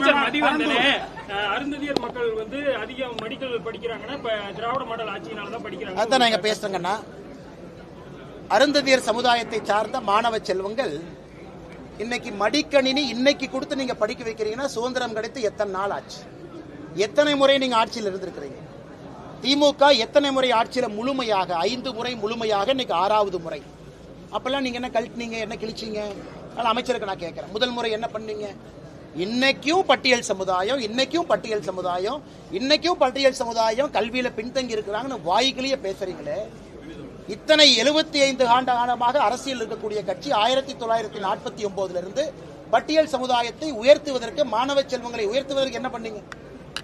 அமைச்சர் மதிவந்தனே அருந்ததியர் மக்கள் வந்து அதிகம் மெடிக்கல் படிக்கிறாங்கன்னா இப்ப திராவிட மாடல் ஆட்சியினால தான் படிக்கிறாங்க. அதான் நான் இங்க பேசுறேங்கண்ணா. அருந்ததியர் சமுதாயத்தை சார்ந்த மாணவ செல்வங்கள் இன்னைக்கு மடிக்கணினி இன்னைக்கு கொடுத்து நீங்க படிக்க வைக்கிறீங்கன்னா சுதந்திரம் கிடைத்து எத்தனை நாள் ஆச்சு? எத்தனை முறை நீங்க ஆட்சியில் இருந்திருக்கிறீங்க? திமுக எத்தனை முறை ஆட்சியில முழுமையாக ஐந்து முறை முழுமையாக இன்னைக்கு ஆறாவது முறை? அப்பெல்லாம் நீங்க என்ன கழட்டினீங்க என்ன கிழிச்சீங்க? அதனால அமைச்சருக்கு நான் கேட்கிறேன். முதல் முறை என்ன பண்ணீங்க? இன்னைக்கும் பட்டியல் சமுதாயம் இன்னைக்கும் பட்டியல் சமுதாயம் இன்னைக்கும் பட்டியல் சமுதாயம் கல்வியில பின்தங்கி இருக்கிறாங்கன்னு வாய்க்கிலேயே பேசுறீங்களே. இத்தனை எழுபத்தி ஐந்து ஆண்டு காலமாக அரசியல் இருக்கக்கூடிய கட்சி ஆயிரத்தி தொள்ளாயிரத்தி நாற்பத்தி ஒன்பதுல இருந்து பட்டியல் சமுதாயத்தை உயர்த்துவதற்கு மாணவ செல்வங்களை உயர்த்துவதற்கு என்ன பண்ணீங்க?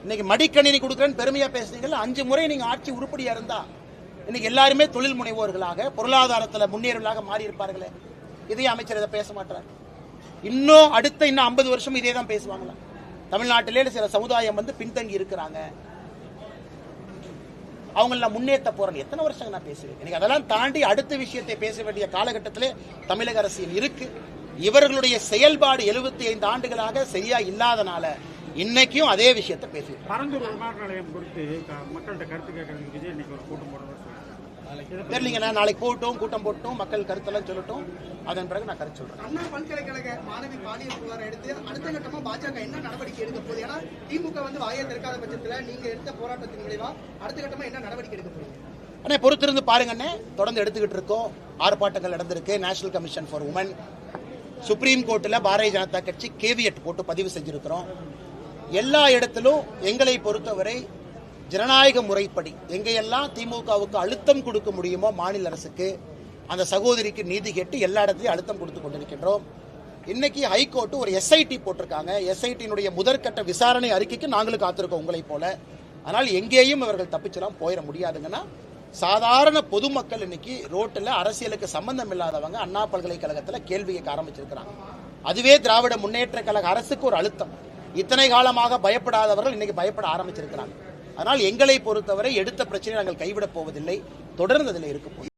இன்னைக்கு மடிக்கணினி கொடுக்குறேன்னு பெருமையா பேசுறீங்கல்ல அஞ்சு முறை நீங்க ஆட்சி உருப்படியா இருந்தா இன்னைக்கு எல்லாருமே தொழில் முனைவோர்களாக பொருளாதாரத்துல முன்னேறவர்களாக மாறி இருப்பார்களே இதையும் அமைச்சர் இதை பேச மாட்டார். இன்னும் அடுத்த இன்னும் ஐம்பது வருஷம் இதே தான் பேசுவாங்களா? தமிழ்நாட்டிலே சில சமுதாயம் வந்து பின்தங்கி இருக்கிறாங்க. அவங்கள நான் முன்னேற்ற போறேன் எத்தனை வருஷம் நான் பேசுவேன்? எனக்கு அதெல்லாம் தாண்டி அடுத்த விஷயத்தை பேச வேண்டிய காலகட்டத்திலே தமிழக அரசியல் இருக்கு. இவர்களுடைய செயல்பாடு 75 ஐந்து ஆண்டுகளாக சரியா இல்லாதனால இன்னைக்கும் அதே விஷயத்தை பேசுவேன். பரந்தூர் விமான நிலையம் குறித்து மக்கள்கிட்ட கருத்து கேட்கறதுக்கு இன்னைக்கு ஒரு கூட்டம் போடுறது தெரியலீங்கண்ணா நாளைக்கு போகட்டும் கூட்டம் போட்டும் மக்கள் கருத்தெல்லாம் சொல்லட்டும். அதன் பிறகு நான் கருத்து சொல்றேன். அண்ணா பல்கலைக்கழக மாணவி பாலியல் புகாரை எடுத்து அடுத்த கட்டமா பாஜக என்ன நடவடிக்கை எடுக்க போகுது? ஏன்னா திமுக வந்து வாயை திறக்காத பட்சத்துல நீங்க எடுத்த போராட்டத்தின் விளைவா அடுத்த கட்டமா என்ன நடவடிக்கை எடுக்க போறீங்க அண்ணே பொறுத்திருந்து பாருங்கண்ணே தொடர்ந்து எடுத்துக்கிட்டு இருக்கோம். ஆர்ப்பாட்டங்கள் நடந்திருக்கு. National commission for women supreme கோர்ட்டில் பாரதிய ஜனதா கட்சி கேவியட் போட்டு பதிவு செஞ்சிருக்கிறோம். எல்லா இடத்திலும் எங்களை பொறுத்தவரை ஜனநாயக முறைப்படி எங்கெல்லாம் திமுகவுக்கு அழுத்தம் கொடுக்க முடியுமோ மாநில அரசுக்கு அந்த சகோதரிக்கு நீதி கேட்டு எல்லா இடத்துலையும் அழுத்தம் கொடுத்து கொண்டிருக்கின்றோம். இன்னைக்கு ஹைகோர்ட் ஒரு எஸ்ஐடி போட்டிருக்காங்க. எஸ்ஐடியினுடைய முதற்கட்ட விசாரணை அறிக்கைக்கு நாங்களும் காத்திருக்கோம் உங்களைப் போல. அதனால் எங்கேயும் இவர்கள் தப்பிச்செல்லாம் போயிட முடியாதுங்கன்னா சாதாரண பொதுமக்கள் இன்னைக்கு ரோட்டில் அரசியலுக்கு சம்பந்தம் இல்லாதவங்க அண்ணா பல்கலைக்கழகத்தில் கேள்வி கேட்க ஆரம்பிச்சிருக்கிறாங்க. அதுவே திராவிட முன்னேற்ற கழக அரசுக்கு ஒரு அழுத்தம். இத்தனை காலமாக பயப்படாதவர்கள் இன்னைக்கு பயப்பட ஆரம்பிச்சிருக்கிறாங்க. ஆனால் எங்களை பொறுத்தவரை எடுத்த பிரச்சனையை நாங்கள் கைவிடப் போவதில்லை. தொடர்ந்து அதில் இருக்க போகிறோம்